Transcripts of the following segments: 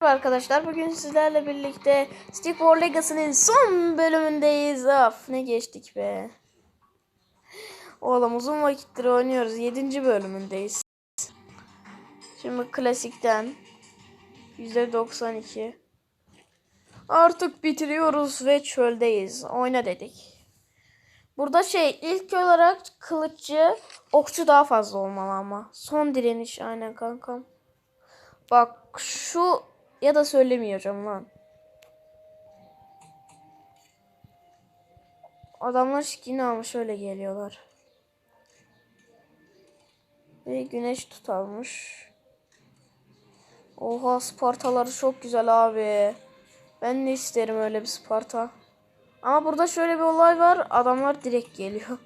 Arkadaşlar bugün sizlerle birlikte Stick War Legacy'nin son bölümündeyiz. Of ne geçtik be. Oğlum uzun vakittir oynuyoruz. 7. bölümündeyiz. Şimdi klasikten %92 Artık bitiriyoruz ve çöldeyiz. Oyna dedik. Burada şey ilk olarak kılıççı okçu daha fazla olmalı ama. Son direniş aynen kankam. Bak şu ya da söylemeyeceğim lan. Adamlar skin almış öyle geliyorlar. Ve güneş tutarmış. Oha Spartaları çok güzel abi. Ben de isterim öyle bir Sparta. Ama burada şöyle bir olay var. Adamlar direkt geliyor.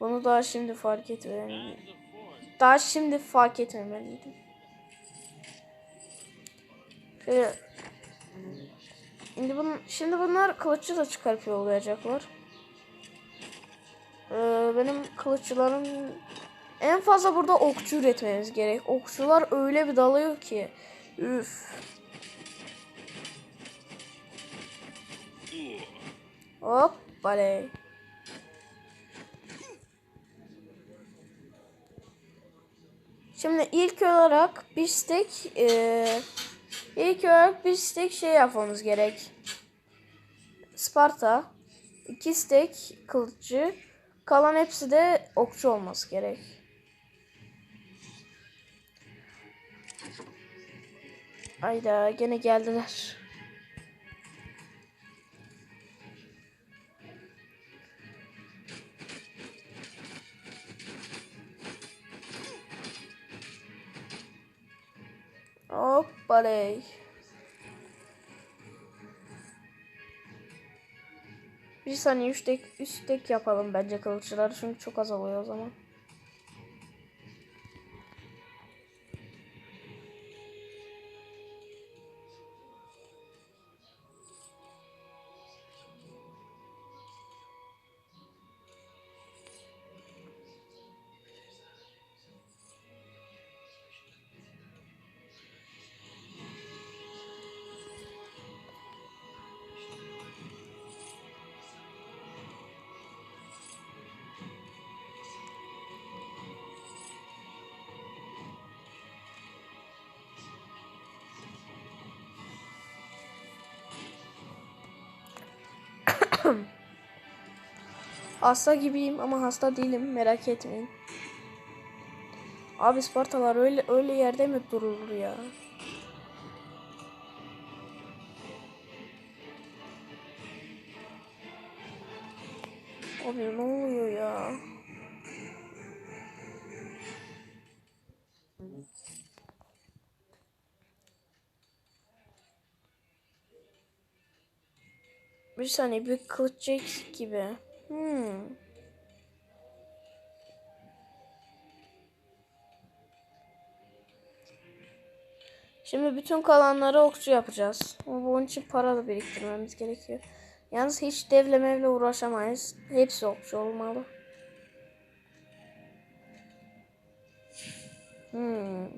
Bunu daha şimdi fark etmemeliydim. Daha şimdi fark etmemeliydim. Şöyle. Şimdi, bun, şimdi bunlar kılıççı da çıkarıp yollayacaklar. Ee, benim kılıççılarım en fazla burada okçu üretmemiz gerek. Okçular öyle bir dalıyor ki. Üf. Hop baley. Şimdi ilk olarak bir stek eee İlk olarak bir stek şey yapmamız gerek. Sparta. iki stek kılıççı. Kalan hepsi de okçu olması gerek. Ayda gene geldiler. Hoppaley. Bir saniye üç tek, üç tek yapalım bence kılıçları çünkü çok az oluyor o zaman. Hasta gibiyim ama hasta değilim merak etmeyin. Abi Spartalar öyle öyle yerde mi durulur ya? Abi ne oluyor ya? Bir saniye bir eksik gibi. Hmm. Şimdi bütün kalanları okçu yapacağız. Ama bunun için para da biriktirmemiz gerekiyor. Yalnız hiç devle mevle uğraşamayız. Hepsi okçu olmalı. Hmm.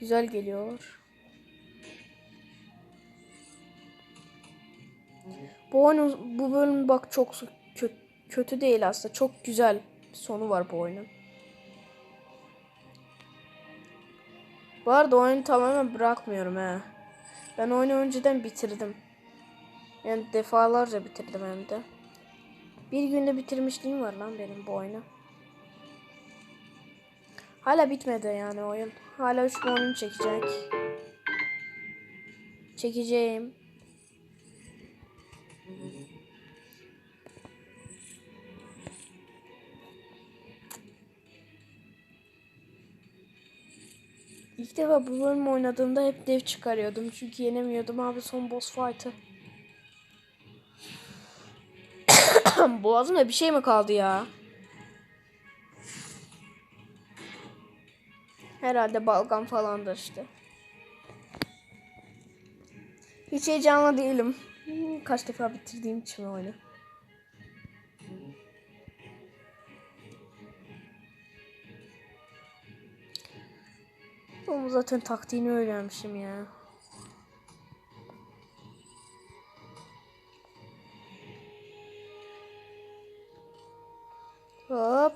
Güzel geliyorlar. Bu oyunun bu bölüm bak çok kötü, kötü değil aslında. Çok güzel bir sonu var bu oyunun. Bu arada oyunu tamamen bırakmıyorum he. Ben oyunu önceden bitirdim. Yani defalarca bitirdim hem de. Bir günde bitirmişliğim var lan benim bu oyunu. Hala bitmedi yani oyun. Hala 3 oyun çekecek. Çekeceğim. İlk defa bu bölüm oynadığımda hep dev çıkarıyordum. Çünkü yenemiyordum abi son boss fight'ı. Boğazımda bir şey mi kaldı ya? Herhalde balgam falandır işte. Hiç heyecanlı değilim. Kaç defa bitirdiğim için oyunu. Oğlum zaten taktiğini öğrenmişim ya. Hop.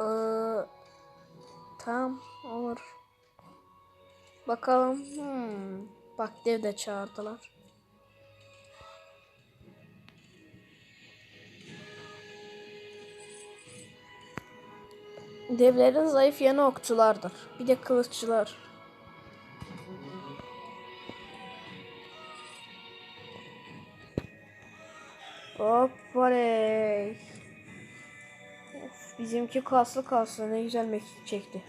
Ee, tam olur. Bakalım. Hmm. Bak dev de çağırdılar. Devlerin zayıf yanı okçulardır. Bir de kılıççılar. Hop voley. Of, bizimki kaslı kaslı ne güzel mekik çekti.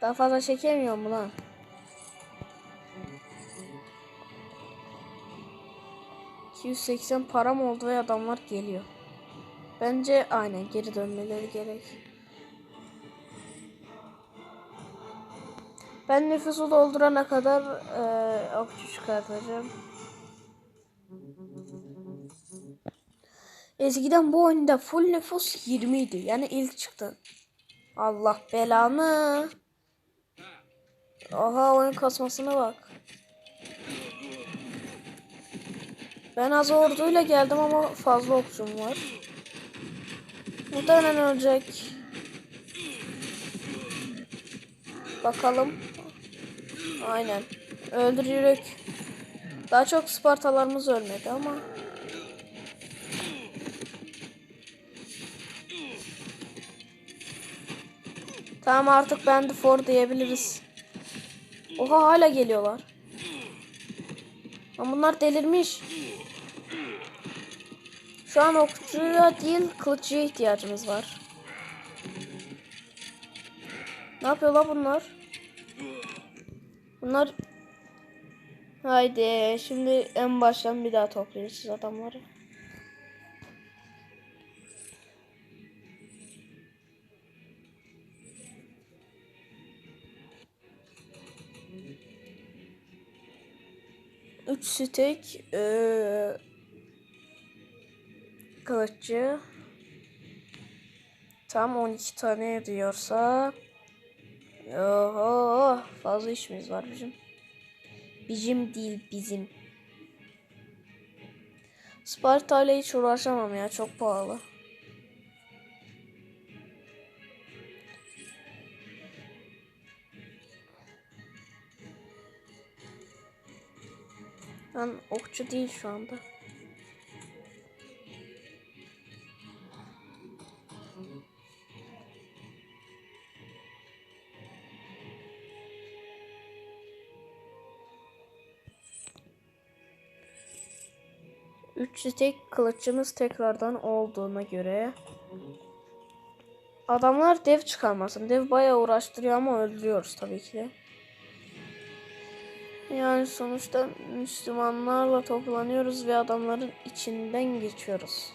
Daha fazla çekemiyor mu lan? ...280 param oldu ve adamlar geliyor. Bence aynen geri dönmeleri gerek. Ben nüfusu doldurana kadar eee okçu çıkartacağım. Eskiden bu oyunda full nüfus 20 idi. Yani ilk çıktı. Allah belanı. Aha oyun kasmasına bak. Ben az orduyla geldim ama fazla okçum var. Muhtemelen ölecek. Bakalım. Aynen. Öldür yürek. Daha çok Spartalarımız ölmedi ama. Tamam artık ben de for diyebiliriz. Oha hala geliyorlar. Ama bunlar delirmiş. Şu an okçuya değil kılıççıya ihtiyacımız var. Ne yapıyorlar bunlar? Bunlar Haydi şimdi en baştan bir daha toplayacağız adamları. Üç stek ee, kılıççı tam 12 tane diyorsa Oho fazla işimiz var bizim. Bizim değil bizim. Sparta ile hiç uğraşamam ya çok pahalı. Ben okçu değil şu anda. Üç tek kılıçımız tekrardan olduğuna göre adamlar dev çıkarmasın. Dev bayağı uğraştırıyor ama öldürüyoruz tabii ki. Yani sonuçta Müslümanlarla toplanıyoruz ve adamların içinden geçiyoruz.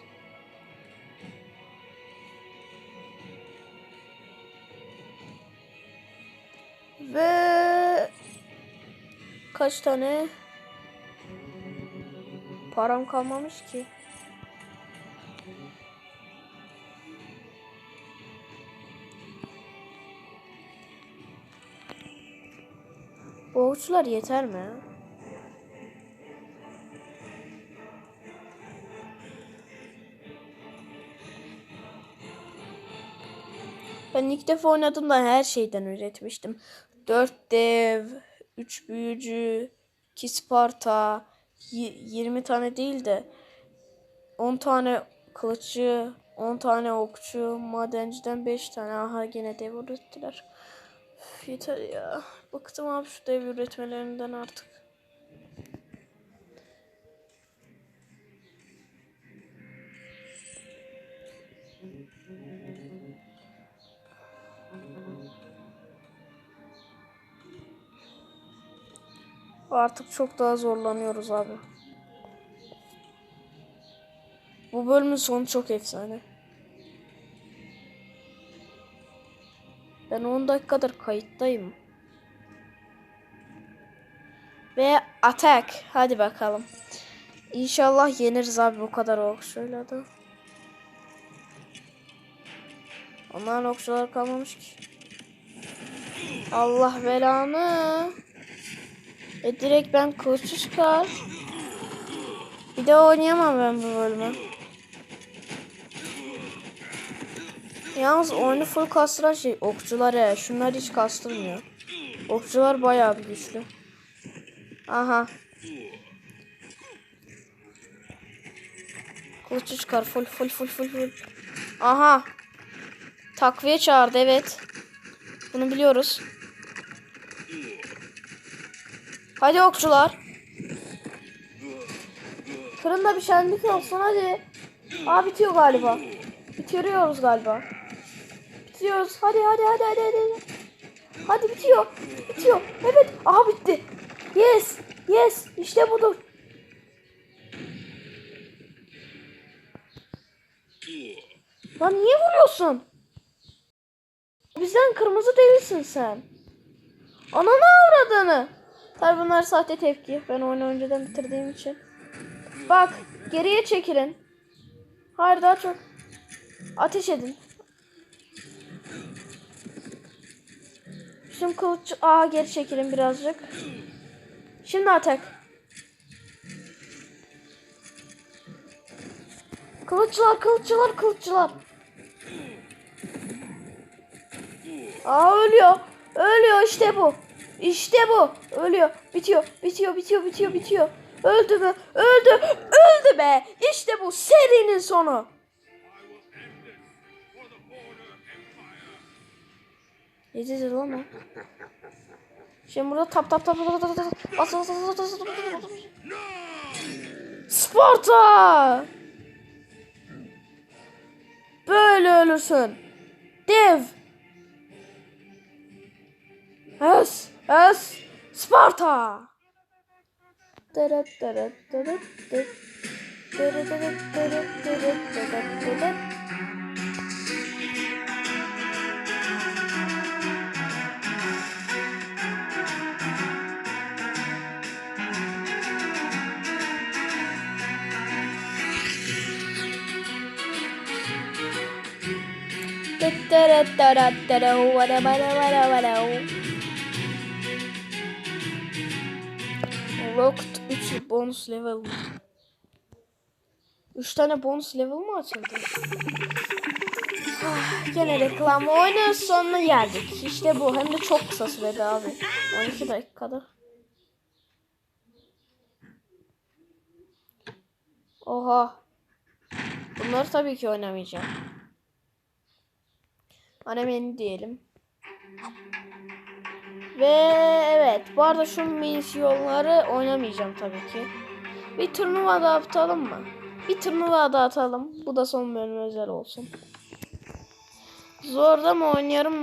Ve kaç tane param kalmamış ki. Bu avuçlar yeter mi? Ben ilk defa oynadığımda her şeyden üretmiştim. 4 dev, 3 büyücü, 2 Sparta, 20 tane değil de 10 tane kılıççı, 10 tane okçu, madenciden 5 tane. Aha gene dev ürettiler. Üf, yeter ya. Bıktım abi şu dev üretmelerinden artık. Artık çok daha zorlanıyoruz abi. Bu bölümün sonu çok efsane. Ben 10 dakikadır kayıttayım. Ve attack. Hadi bakalım. İnşallah yeniriz abi bu kadar okçuyla da. Onların okçular kalmamış ki. Allah belanı. E direkt ben kılıçlı çıkar. Bir de oynayamam ben bu bölümü. Yalnız oyunu full kastıran şey okçular ya. Şunlar hiç kastırmıyor. Okçular bayağı bir güçlü. Aha. Kılıcı çıkar. Full full full full full. Aha. Takviye çağırdı evet. Bunu biliyoruz. Hadi okçular. Fırında bir şenlik olsun hadi. Aa bitiyor galiba. Bitiriyoruz galiba. Bitiriyoruz. Hadi hadi hadi hadi hadi. Hadi bitiyor. Bitiyor. Evet. Aha bitti. Yes. Yes. İşte budur. Lan niye vuruyorsun? Bizden kırmızı değilsin sen. Ananı avradını. Tabi bunlar sahte tepki. Ben oyunu önceden bitirdiğim için. Bak geriye çekilin. Hayır daha çok. Ateş edin. Şimdi kılıç... Aa geri çekilin birazcık. Şimdi atak. Kılıçlar, kılıççılar, kılıççılar. Aa ölüyor. Ölüyor işte bu. İşte bu. Ölüyor. Bitiyor. Bitiyor. Bitiyor. Bitiyor. Bitiyor. Öldü mü? Öldü. Öldü be. İşte bu serinin sonu. Yediz lan o. Şimdi burada tap tap tap tap tap tap bas bas bas bas bas Sparta! Böyle ölürsün. Dev. Yes. Öz Sparta. da da da da da da da da da da Locked 3 bonus level. 3 tane bonus level mı açıldı? Ah, Gene reklam oyunun sonuna geldik. İşte bu. Hem de çok kısa sürede abi. 12 dakikada. Oha. Bunları tabii ki oynamayacağım. Anemeni diyelim. Ve evet bu arada şu misyonları oynamayacağım tabii ki. Bir turnuva da atalım mı? Bir turnuva da atalım. Bu da son bölüm özel olsun. Zorda mı oynuyorum?